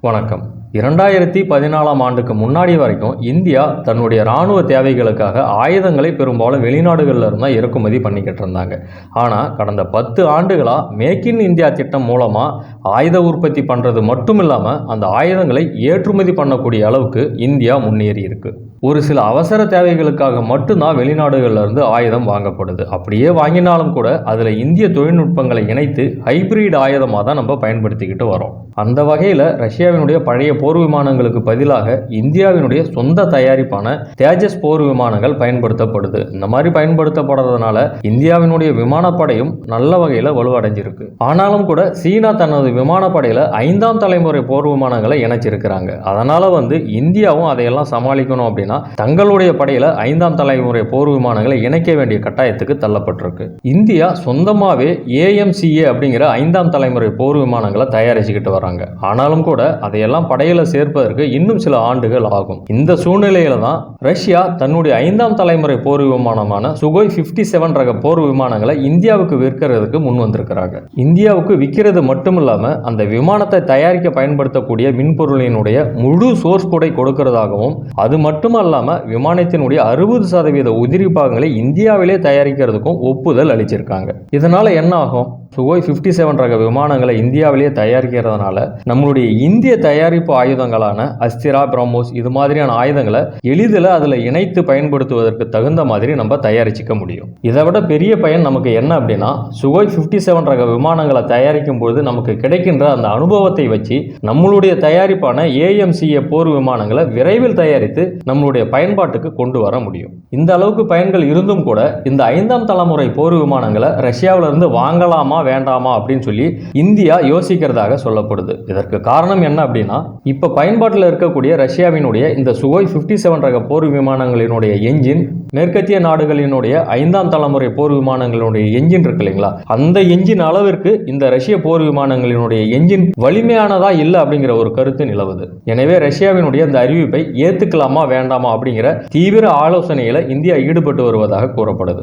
வணக்கம். இரண்டாயிரத்தி பதினாலாம் ஆண்டுக்கு முன்னாடி வரைக்கும் இந்தியா தன்னுடைய இராணுவ தேவைகளுக்காக ஆயுதங்களை பெரும்பாலும் வெளிநாடுகளில் இருந்தால் இறக்குமதி பண்ணிக்கிட்டு இருந்தாங்க. ஆனால் கடந்த பத்து ஆண்டுகளாக மேக் இன் இந்தியா திட்டம் மூலமாக ஆயுத உற்பத்தி பண்ணுறது மட்டும் இல்லாமல் அந்த ஆயுதங்களை ஏற்றுமதி பண்ணக்கூடிய அளவுக்கு இந்தியா முன்னேறி இருக்கு. ஒரு சில அவசர தேவைகளுக்காக மட்டும்தான் வெளிநாடுகளில் இருந்து ஆயுதம் வாங்கப்படுது. அப்படியே வாங்கினாலும் கூட அதில் இந்திய தொழில்நுட்பங்களை இணைத்து ஹைபிரிட் ஆயுதமாக தான் நம்ம பயன்படுத்திக்கிட்டு வரோம். அந்த வகையில் ரஷ்யாவினுடைய பழைய போர் விமானங்களுக்கு பதிலாக இந்தியாவினுடைய சொந்த தயாரிப்பான தேஜஸ் போர் விமானங்கள் பயன்படுத்தப்படுது. இந்த மாதிரி பயன்படுத்தப்படுறதுனால இந்தியாவினுடைய விமானப்படையும் நல்ல வகையில் வலுவடைஞ்சிருக்கு. ஆனாலும் கூட சீனா தனது விமானப்படையில் ஐந்தாம் தலைமுறை போர் விமானங்களை இணைச்சிருக்கிறாங்க. அதனால வந்து இந்தியாவும் அதையெல்லாம் சமாளிக்கணும் அப்படின்னா தங்களுடைய படையில் ஐந்தாம் தலைமுறை போர் விமானங்களை இணைக்க வேண்டிய கட்டாயத்துக்கு தள்ளப்பட்டிருக்கு. இந்தியா சொந்தமாகவே ஏஎம்சிஏ அப்படிங்கிற ஐந்தாம் தலைமுறை போர் விமானங்களை தயாரிச்சுக்கிட்டு வராங்க. ஆனாலும் கூட அதையெல்லாம் படையில் சேர்ப்பதற்கு இன்னும் சில ஆண்டுகள் ஆகும். இந்த சூழ்நிலையில தான் ரஷ்யா தன்னுடைய ஐந்தாம் தலைமுறை போர் விமானமான சுகோய் 57 செவன் ரக போர் விமானங்களை இந்தியாவுக்கு விற்கிறதுக்கு முன் வந்திருக்கிறாங்க. இந்தியாவுக்கு விற்கிறது மட்டும் இல்லாம அந்த விமானத்தை தயாரிக்க பயன்படுத்தக்கூடிய மின்பொருளினுடைய முழு சோர்ஸ் கொடை கொடுக்கிறதாகவும் அது மட்டுமல்லாம விமானத்தினுடைய அறுபது சதவீத உதிரி பாகங்களை இந்தியாவிலே தயாரிக்கிறதுக்கும் ஒப்புதல் அளிச்சிருக்காங்க. இதனால என்ன ஆகும்? சுகோய் 57 செவன் ரக விமானங்களை இந்தியாவிலேயே தயாரிக்கிறதுனால நம்மளுடைய இந்திய தயாரிப்பு ஆயுதங்களான அஸ்திரா பிரம்மோஸ் இது மாதிரியான ஆயுதங்களை எளிதில் அதில் இணைத்து பயன்படுத்துவதற்கு தகுந்த மாதிரி நம்ம தயாரிச்சுக்க முடியும். இதை விட பெரிய பயன் நமக்கு என்ன அப்படின்னா சுகோய் 57 செவன் ரக விமானங்களை தயாரிக்கும் பொழுது நமக்கு கிடைக்கின்ற அந்த அனுபவத்தை வச்சு நம்மளுடைய தயாரிப்பான ஏஎம்சிஏ போர் விமானங்களை விரைவில் தயாரித்து நம்மளுடைய பயன்பாட்டுக்கு கொண்டு வர முடியும். இந்த அளவுக்கு பயன்கள் இருந்தும் கூட இந்த ஐந்தாம் தலைமுறை போர் விமானங்களை ரஷ்யாவிலிருந்து வாங்கலாமா வேண்டாமா அப்படின்னு சொல்லி இந்தியா யோசிக்கிறதாக சொல்லப்படுது. இதற்கு காரணம் என்ன அப்படின்னா இப்போ பயன்பாட்டில் இருக்கக்கூடிய ரஷ்யாவினுடைய இந்த சுகோய் 57 செவன் ரக போர் விமானங்களினுடைய என்ஜின் மேற்கத்திய நாடுகளினுடைய ஐந்தாம் தலைமுறை போர் விமானங்களினுடைய என்ஜின் இருக்கு இல்லைங்களா? அந்த என்ஜின் அளவிற்கு இந்த ரஷ்ய போர் விமானங்களினுடைய என்ஜின் வலிமையானதா இல்லை அப்படிங்கிற ஒரு கருத்து நிலவுது. எனவே ரஷ்யாவினுடைய இந்த அறிவிப்பை ஏத்துக்கலாமா வேண்டாமா அப்படிங்கிற தீவிர ஆலோசனையில இந்தியா ஈடுபட்டு வருவதாக கூறப்படுது.